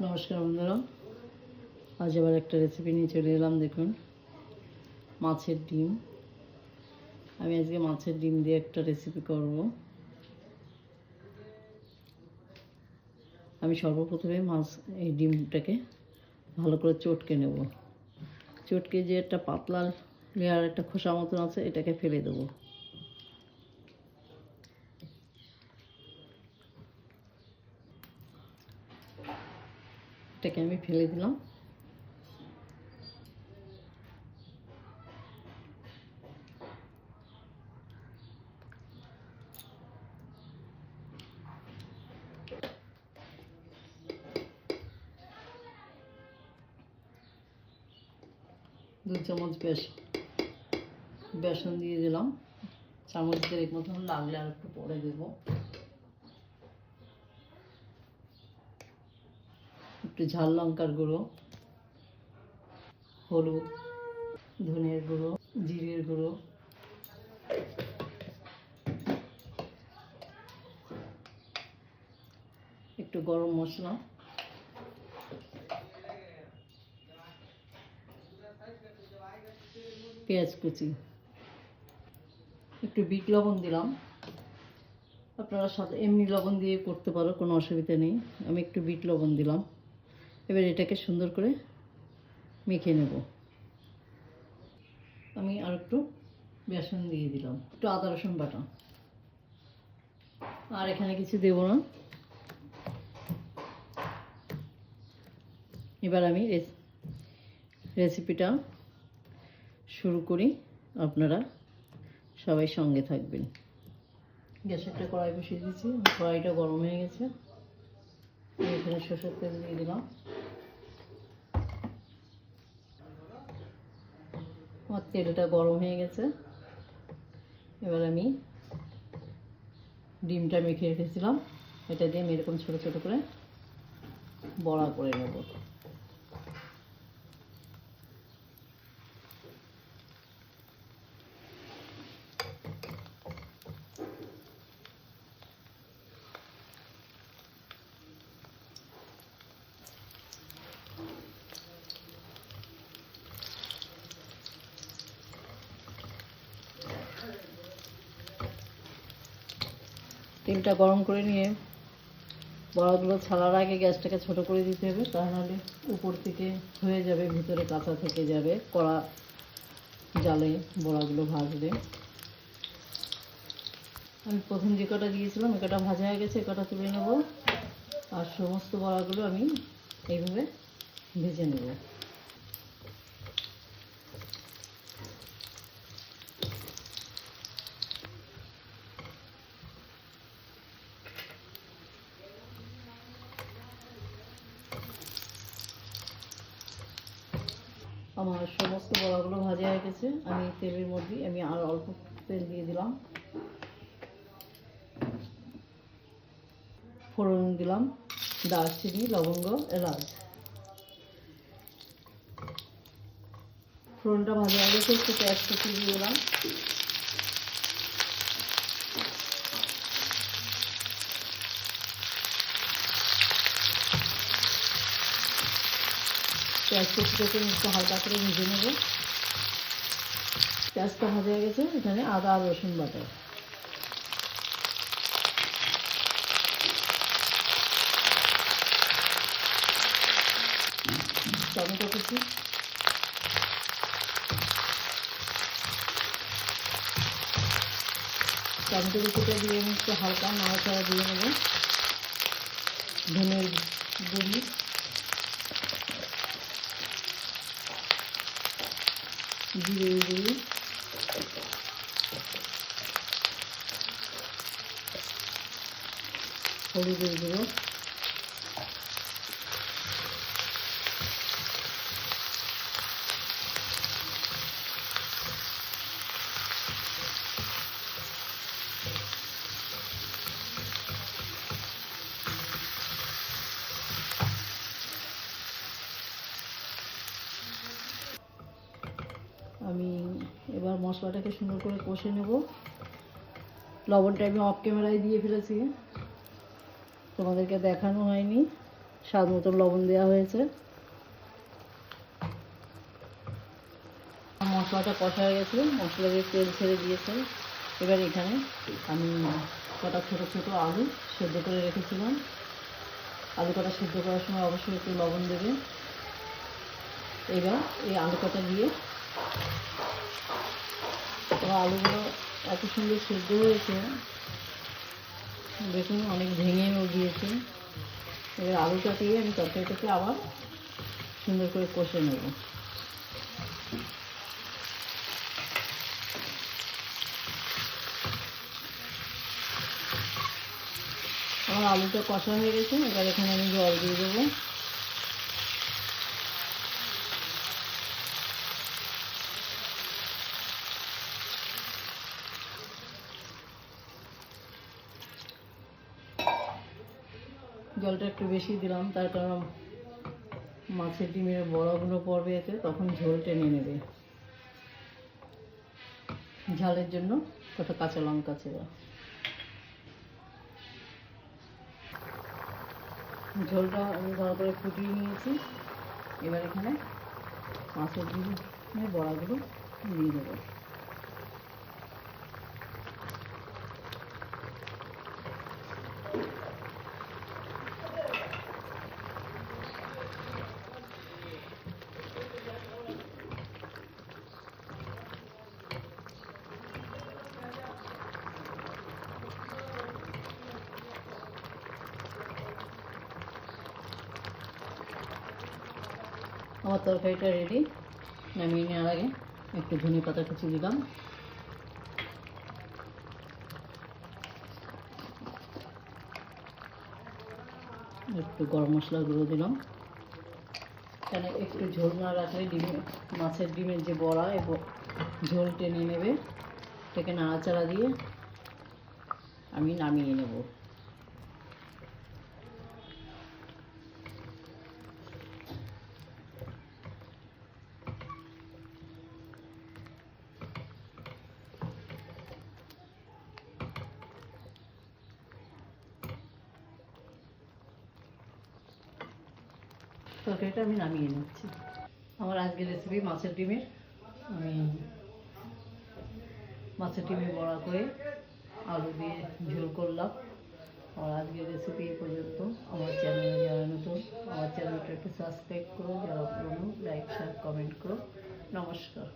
নমস্কার বন্ধুরা। আজ আবার একটা রেসিপি নিয়ে চলে এলাম, দেখুন। মাছের ডিম। আমি আজকে মাছের ডিম দিয়ে একটা রেসিপি করব। আমি সর্বপ্রথমে মাছ, এই ডিমটাকে ভালো করে চটকে নেব। চটকে যে একটা পাতলা লেয়ার একটা খোসা মতন আছে, এটাকে ফেলে দেবো। এটাকে আমি ফেলে দিলাম। দু চামচ বেসন বেসন দিয়ে দিলাম। চামচ দেড়েক মতন লাগলে আর একটু পরে দেবো। একটু ঝাল লঙ্কার গুঁড়ো, হলুদ, ধনের গুঁড়ো, জিরের গুঁড়ো। একটু গরম মশলা। পেঁয়াজ কুচি। একটু বিট লবণ দিলাম। আপনারা সাথে এমনি লবণ দিয়ে করতে পারো, কোনো অসুবিধা নেই। আমি একটু বিট লবণ দিলাম। এবার এটাকে সুন্দর করে মেখে নেব। আমি আর একটু বেসন দিয়ে দিলাম, একটু আদা রসুন বাটা। আর এখানে কিছু দেব না। এবার আমি রেস- রেসিপিটা শুরু করি। আপনারা সবাই সঙ্গে থাকবেন। গ্যাসে একটা কড়াই বসিয়ে দিয়েছি, কড়াইটা গরম হয়ে গেছে। এখানে সরষের তেল দিয়ে দিলাম আমার তেলটা গরম হয়ে গেছে। এবার আমি ডিমটা মেখে রেখেছিলাম। এটা দিয়ে আমি এরকম ছোটো ছোটো করে বড়া করে নেব। তেলটা গরম করে নিয়ে বড়াগুলো ছাড়ার আগে গ্যাসটাকে ছোট করে দিতে হবে, তা নাহলে উপর থেকে হয়ে যাবে, ভিতরে কাঁচা থেকে যাবে, কড়া জালে বড়াগুলো ভাজবে। আমি প্রথম যে কটা দিয়েছিলাম, এ কটা ভাজা হয়ে গেছে, এ কটা তুলে নেব। আর সমস্ত বড়াগুলো আমি এইভাবে ভেজে নেব। আমার সমস্ত বড়াগুলো ভাজা হয়ে গেছে। আমি তেলের মধ্যে, আমি আর অল্প তেল দিয়ে দিলাম। ফোড়ন দিলাম, দারচিনি, লবঙ্গ, এলাচ। ফোড়নটা ভাজা হয়ে গেছে, একটু পেঁয়াজ দিয়ে দিলাম। পেঁয়াজ কুচিটাকে একটু হালকা করে ভেজে নেব। পেঁয়াজটা ভাজা গেছে, এখানে আদা রসুন বাটা। টমেটো কুচি। টমেটো কুচিটা দিয়ে একটু হালকা নাড়াচাড়া দিয়ে নেব। ধনের গুঁড়ি। জিরে গুঁড়ি হলুদের গুঁড়ো আমি এবার মশলাটাকে সুন্দর করে কষে নেব। লবণটা আমি অফ ক্যামেরায় দিয়ে ফেলেছি। তোমাদেরকে দেখানো হয়নি। স্বাদ মতো লবণ দেওয়া হয়েছে। মশলাটা কষা হয়ে গেছে। মশলা দিয়ে তেল ছেড়ে দিয়েছে। এবার এখানে আমি কটা ছোটো ছোটো আলু সেদ্ধ করে রেখেছিলাম। আলু কটা সেদ্ধ করার সময় অবশ্যই একটু লবণ দেবে। এবার এই আলু কটা দিয়ে আলুগুলো এত সুন্দর সেদ্ধ হয়েছে। দেখুন, অনেক ভেঙেও গিয়েছে। এবার আলুটা দিয়ে আমি তরকারিটাকে আবার সুন্দর করে কষে নেব। আমার আলুটা কষা হয়ে গেছে, এবার এখানে আমি জল দিয়ে দেবো। জলটা একটু বেশি দিলাম, তার কারণ মাছের ডিমের বড়গুলো পড়বে এতে, তখন ঝোল টেনে নেবে। ঝালের জন্য কটা কাঁচা লঙ্কা ছিল। ঝোলটা আমি ভালো করে ফুটিয়ে নিয়েছি। এবার এখানে মাছের ডিমের বড়াগুলো দিয়ে দেবো আমার তরকারিটা রেডি নামিয়ে নেওয়ার আগে একটু ধনে পাতা কুচি দিলাম। একটু গরম মশলা গুঁড়ো দিলাম। কেন একটু ঝোল না রাখলে ডিমে, মাছের ডিমের যে বড়া এবং ঝোল টেনে নেবে। এটাকে নাড়াচাড়া দিয়ে আমি নামিয়ে নেব। তরকারিটা আমি নামিয়ে নিচ্ছি। আমার আজকের রেসিপি মাছের ডিমের। আমি মাছের ডিমের বড়া করে আলু দিয়ে ঝোল করলাম। আর আজকের রেসিপি পর্যন্ত। আমার চ্যানেলে যারা নতুন, আমার চ্যানেলটা একটু সাবস্ক্রাইব করো। যারা পুরনো লাইক শেয়ার কমেন্ট করো। নমস্কার।